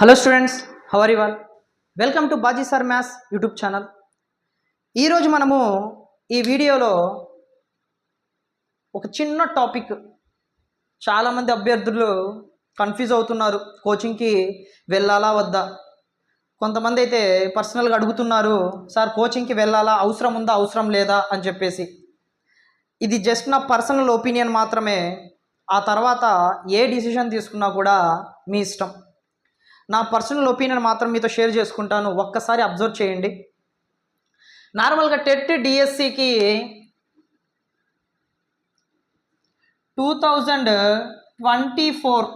Hello students how are all welcome to Baji sir maths YouTube channel ఈరోజు మనము ఈ వీడియోలో ఒక చిన్న టాపిక్ చాలామంది అభ్యర్థులు కన్ఫ్యూజ్ అవుతున్నారు. కోచింగ్కి వెళ్ళాలా వద్దా? కొంతమంది అయితే పర్సనల్గా అడుగుతున్నారు సార్ కోచింగ్కి వెళ్ళాలా? అవసరం ఉందా? అవసరం లేదా? అని చెప్పేసి. ఇది జస్ట్ నా పర్సనల్ ఒపీనియన్ మాత్రమే. ఆ తర్వాత ఏ డిసిషన్ తీసుకున్నా కూడా మీ ఇష్టం. నా పర్సనల్ ఒపీనియన్ మాత్రం మీతో షేర్ చేసుకుంటాను. ఒక్కసారి అబ్జర్వ్ చేయండి. నార్మల్గా టెట్ డిఎస్సికి టూ థౌజండ్ ట్వంటీ ఫోర్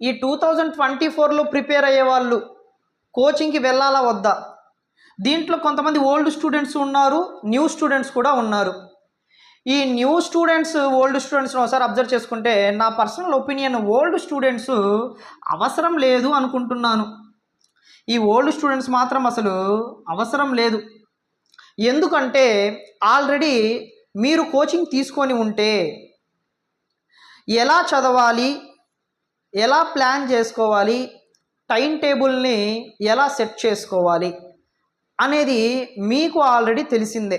ఈ టూ థౌజండ్ ట్వంటీ ఫోర్లో ప్రిపేర్ అయ్యే వాళ్ళు కోచింగ్కి వెళ్ళాలా వద్దా? దీంట్లో కొంతమంది ఓల్డ్ స్టూడెంట్స్ ఉన్నారు న్యూ స్టూడెంట్స్ కూడా ఉన్నారు. ఈ న్యూ స్టూడెంట్స్ ఓల్డ్ స్టూడెంట్స్ని ఒకసారి అబ్జర్వ్ చేసుకుంటే నా పర్సనల్ ఒపీనియన్ ఓల్డ్ స్టూడెంట్స్ అవసరం లేదు అనుకుంటున్నాను. ఈ ఓల్డ్ స్టూడెంట్స్ మాత్రం అసలు అవసరం లేదు. ఎందుకంటే ఆల్రెడీ మీరు కోచింగ్ తీసుకొని ఉంటే ఎలా చదవాలి ఎలా ప్లాన్ చేసుకోవాలి టైం టేబుల్ని ఎలా సెట్ చేసుకోవాలి అనేది మీకు ఆల్రెడీ తెలిసిందే.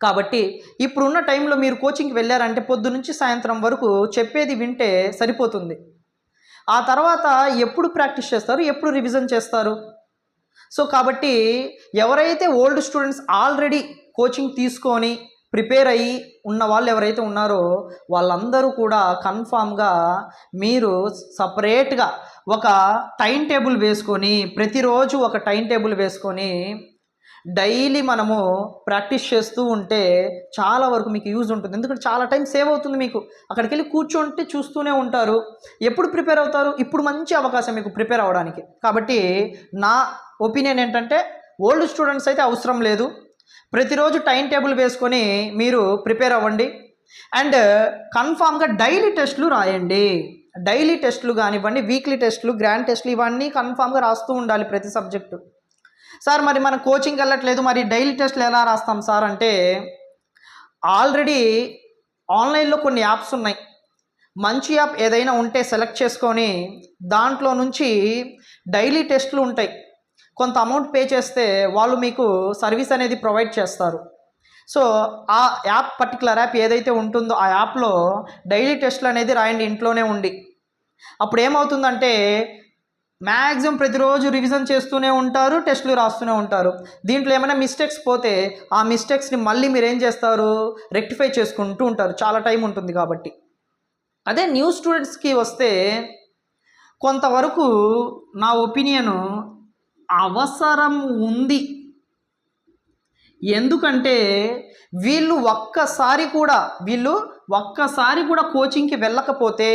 కాబట్టి ఇప్పుడున్న టైంలో మీరు కోచింగ్కి వెళ్ళారంటే పొద్దు నుంచి సాయంత్రం వరకు చెప్పేది వింటే సరిపోతుంది. ఆ తర్వాత ఎప్పుడు ప్రాక్టీస్ చేస్తారు? ఎప్పుడు రివిజన్ చేస్తారు? సో కాబట్టి ఎవరైతే ఓల్డ్ స్టూడెంట్స్ ఆల్రెడీ కోచింగ్ తీసుకొని ప్రిపేర్ అయ్యి ఉన్న వాళ్ళు ఎవరైతే ఉన్నారో వాళ్ళందరూ కూడా కన్ఫామ్గా మీరు సపరేట్గా ఒక టైం టేబుల్ వేసుకొని ప్రతిరోజు ఒక టైం టేబుల్ వేసుకొని డైలీ మనము ప్రాక్టీస్ చేస్తూ ఉంటే చాలా వరకు మీకు యూజ్ ఉంటుంది. ఎందుకంటే చాలా టైం సేవ్ అవుతుంది మీకు. అక్కడికి వెళ్ళి కూర్చుంటే చూస్తూనే ఉంటారు. ఎప్పుడు ప్రిపేర్ అవుతారు? ఇప్పుడు మంచి అవకాశం మీకు ప్రిపేర్ అవ్వడానికి కాబట్టి నా ఒపీనియన్ ఏంటంటే ఓల్డ్ స్టూడెంట్స్ అయితే అవసరం లేదు. ప్రతిరోజు టైం టేబుల్ వేసుకొని మీరు ప్రిపేర్ అవ్వండి. అండ్ కన్ఫామ్గా డైలీ టెస్ట్లు రాయండి. డైలీ టెస్ట్లు కానివ్వండి వీక్లీ టెస్ట్లు గ్రాండ్ టెస్ట్లు ఇవన్నీ కన్ఫామ్గా రాస్తూ ఉండాలి ప్రతి సబ్జెక్టు. సార్ మరి మనం కోచింగ్ వెళ్ళట్లేదు మరి డైలీ టెస్ట్లు ఎలా రాస్తాం సార్ అంటే ఆల్రెడీ ఆన్లైన్లో కొన్ని యాప్స్ ఉన్నాయి. మంచి యాప్ ఏదైనా ఉంటే సెలెక్ట్ చేసుకొని దాంట్లో నుంచి డైలీ టెస్ట్లు ఉంటాయి. కొంత అమౌంట్ పే చేస్తే వాళ్ళు మీకు సర్వీస్ అనేది ప్రొవైడ్ చేస్తారు. సో ఆ యాప్ పర్టికులర్ యాప్ ఏదైతే ఉంటుందో ఆ యాప్లో డైలీ టెస్ట్లు అనేది రాయండి ఇంట్లోనే ఉండి. అప్పుడు ఏమవుతుందంటే మ్యాక్సిమం ప్రతిరోజు రివిజన్ చేస్తూనే ఉంటారు టెస్టులు రాస్తూనే ఉంటారు. దీంట్లో ఏమైనా మిస్టేక్స్ పోతే ఆ మిస్టేక్స్ని మళ్ళీ మీరు ఏం చేస్తారు? రెక్టిఫై చేసుకుంటూ ఉంటారు. చాలా టైం ఉంటుంది కాబట్టి. అదే న్యూ స్టూడెంట్స్కి వస్తే కొంతవరకు నా ఒపీనియను అవసరం ఉంది. ఎందుకంటే వీళ్ళు ఒక్కసారి కూడా వీళ్ళు ఒక్కసారి కూడా కోచింగ్కి వెళ్ళకపోతే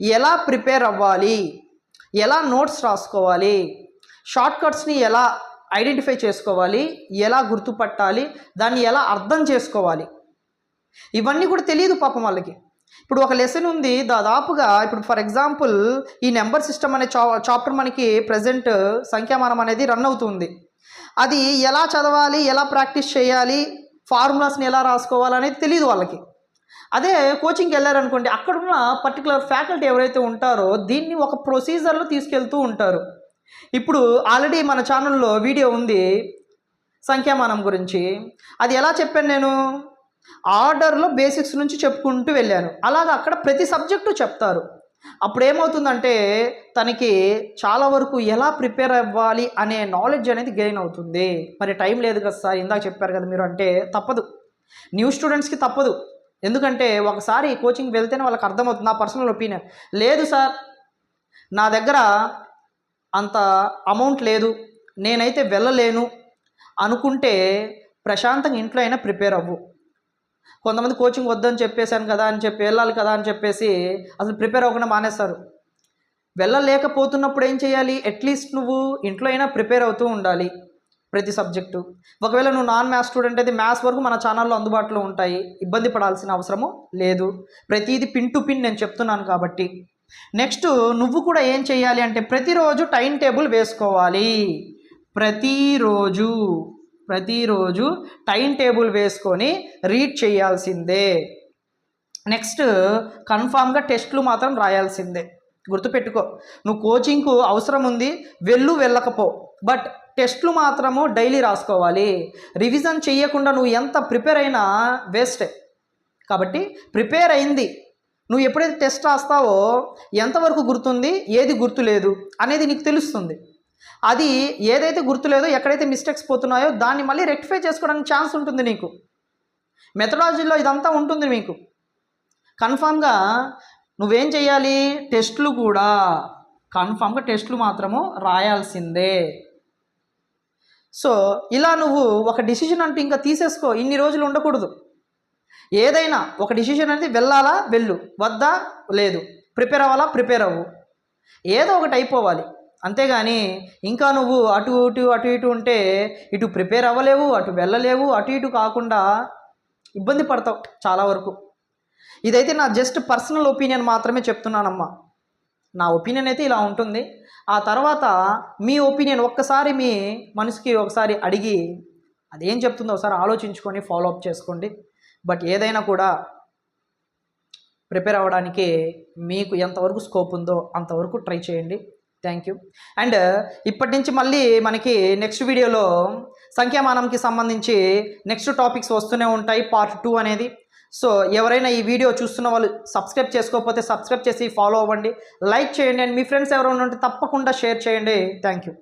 ఎలా ప్రిపేర్ అవ్వాలి? ఎలా నోట్స్ రాసుకోవాలి? షార్ట్ కట్స్ని ఎలా ఐడెంటిఫై చేసుకోవాలి? ఎలా గుర్తుపట్టాలి? దాన్ని ఎలా అర్థం చేసుకోవాలి? ఇవన్నీ కూడా తెలియదు పాపం వాళ్ళకి. ఇప్పుడు ఒక లెసన్ ఉంది. దాదాపుగా ఇప్పుడు ఫర్ ఎగ్జాంపుల్ ఈ నెంబర్ సిస్టమ్ అనే చా చాప్టర్ మనకి ప్రజెంట్ సంఖ్యామానం అనేది రన్ అవుతుంది. అది ఎలా చదవాలి? ఎలా ప్రాక్టీస్ చేయాలి? ఫార్ములాస్ని ఎలా రాసుకోవాలి అనేది తెలియదు వాళ్ళకి. అదే కోచింగ్కి వెళ్ళారనుకోండి అక్కడున్న పర్టికులర్ ఫ్యాకల్టీ ఎవరైతే ఉంటారో దీన్ని ఒక ప్రొసీజర్లో తీసుకెళ్తూ ఉంటారు. ఇప్పుడు ఆల్రెడీ మన ఛానల్లో వీడియో ఉంది సంఖ్యామానం గురించి. అది ఎలా చెప్పాను నేను? ఆర్డర్లో బేసిక్స్ నుంచి చెప్పుకుంటూ వెళ్ళాను. అలాగా అక్కడ ప్రతి సబ్జెక్టు చెప్తారు. అప్పుడు ఏమవుతుందంటే తనకి చాలా వరకు ఎలా ప్రిపేర్ అవ్వాలి అనే నాలెడ్జ్ అనేది గెయిన్ అవుతుంది. మరి టైం లేదు కదా సార్ ఇందాక చెప్పారు కదా మీరు అంటే తప్పదు. న్యూ స్టూడెంట్స్కి తప్పదు. ఎందుకంటే ఒకసారి కోచింగ్ వెళ్తేనే వాళ్ళకి అర్థమవుతుంది నా పర్సనల్ ఒపీనియన్ లేదు సార్ నా దగ్గర అంత అమౌంట్ లేదు నేనైతే వెళ్ళలేను అనుకుంటే ప్రశాంతంగా ఇంట్లో అయినా ప్రిపేర్ అవ్వు. కొంతమంది కోచింగ్ వద్దని చెప్పేశాను కదా అని చెప్పి వెళ్ళాలి కదా అని చెప్పేసి అసలు ప్రిపేర్ అవ్వకుండా మానేస్తారు. వెళ్ళలేకపోతున్నప్పుడు ఏం చేయాలి? అట్లీస్ట్ నువ్వు ఇంట్లో అయినా ప్రిపేర్ అవుతూ ఉండాలి. ప్రతి సబ్జెక్టు. ఒకవేళ నువ్వు నాన్ మ్యాథ్స్ స్టూడెంట్ అయితే మ్యాథ్స్ వరకు మన ఛానల్లో అందుబాటులో ఉంటాయి. ఇబ్బంది పడాల్సిన అవసరము లేదు. ప్రతిదీ పిన్ టు పిన్ నేను చెప్తున్నాను కాబట్టి. నెక్స్ట్ నువ్వు కూడా ఏం చేయాలి అంటే ప్రతిరోజు టైం టేబుల్ వేసుకోవాలి. ప్రతిరోజు ప్రతిరోజు టైం టేబుల్ వేసుకొని రీడ్ చేయాల్సిందే. నెక్స్ట్ కన్ఫామ్గా టెస్ట్లు మాత్రం రాయాల్సిందే. గుర్తుపెట్టుకో. నువ్వు కోచింగ్కు అవసరం ఉంది వెళ్ళు వెళ్ళకపో. బట్ టెస్ట్లు మాత్రము డైలీ రాసుకోవాలి. రివిజన్ చేయకుండా నువ్వు ఎంత ప్రిపేర్ అయినా వేస్టే. కాబట్టి ప్రిపేర్ అయింది. నువ్వు ఎప్పుడైతే టెస్ట్ రాస్తావో ఎంతవరకు గుర్తుంది ఏది గుర్తులేదు అనేది నీకు తెలుస్తుంది. అది ఏదైతే గుర్తులేదో ఎక్కడైతే మిస్టేక్స్ పోతున్నాయో దాన్ని మళ్ళీ రెక్టిఫై చేసుకోవడానికి ఛాన్స్ ఉంటుంది నీకు. మెథడాలజీలో ఇదంతా ఉంటుంది మీకు. కన్ఫామ్గా నువ్వేం చేయాలి టెస్టులు కూడా. కన్ఫామ్గా టెస్టులు మాత్రము రాయాల్సిందే. సో ఇలా నువ్వు ఒక డిసిషన్ అంటూ ఇంకా తీసేసుకో. ఇన్ని రోజులు ఉండకూడదు. ఏదైనా ఒక డిసిషన్ అనేది వెళ్ళాలా? వెళ్ళు. వద్దా? లేదు. ప్రిపేర్ అవ్వాలా? ప్రిపేర్ అవ్వు. ఏదో ఒకటి అయిపోవాలి. అంతేగాని ఇంకా నువ్వు అటు ఇటు అటు ఇటు ఉంటే ఇటు ప్రిపేర్ అవ్వలేవు అటు వెళ్ళలేవు అటు ఇటు కాకుండా ఇబ్బంది పడతావు చాలా వరకు. ఇదైతే నా జస్ట్ పర్సనల్ ఒపీనియన్ మాత్రమే చెప్తున్నానమ్మా. నా ఒపీనియన్ అయితే ఇలా ఉంటుంది. ఆ తర్వాత మీ ఒపీనియన్ ఒక్కసారి మీ మనసుకి ఒకసారి అడిగి అదేం చెప్తుందో ఒకసారి ఆలోచించుకొని ఫాలో అప్ చేసుకోండి. బట్ ఏదైనా కూడా ప్రిపేర్ అవ్వడానికి మీకు ఎంతవరకు స్కోప్ ఉందో అంతవరకు ట్రై చేయండి. థ్యాంక్ యూ అండ్ ఇప్పటి నుంచి మళ్ళీ మనకి నెక్స్ట్ వీడియోలో సంఖ్యామానంకి సంబంధించి నెక్స్ట్ టాపిక్స్ వస్తూనే ఉంటాయి. పార్ట్ టూ అనేది సో ఎవరైనా ఈ వీడియో చూస్తున్న వాళ్ళు సబ్స్క్రైబ్ చేసుకోకపోతే సబ్స్క్రైబ్ చేసి ఫాలో అవ్వండి. లైక్ చేయండి. అండ్ మీ ఫ్రెండ్స్ ఎవరైనా ఉంటే తప్పకుండా షేర్ చేయండి. Thank you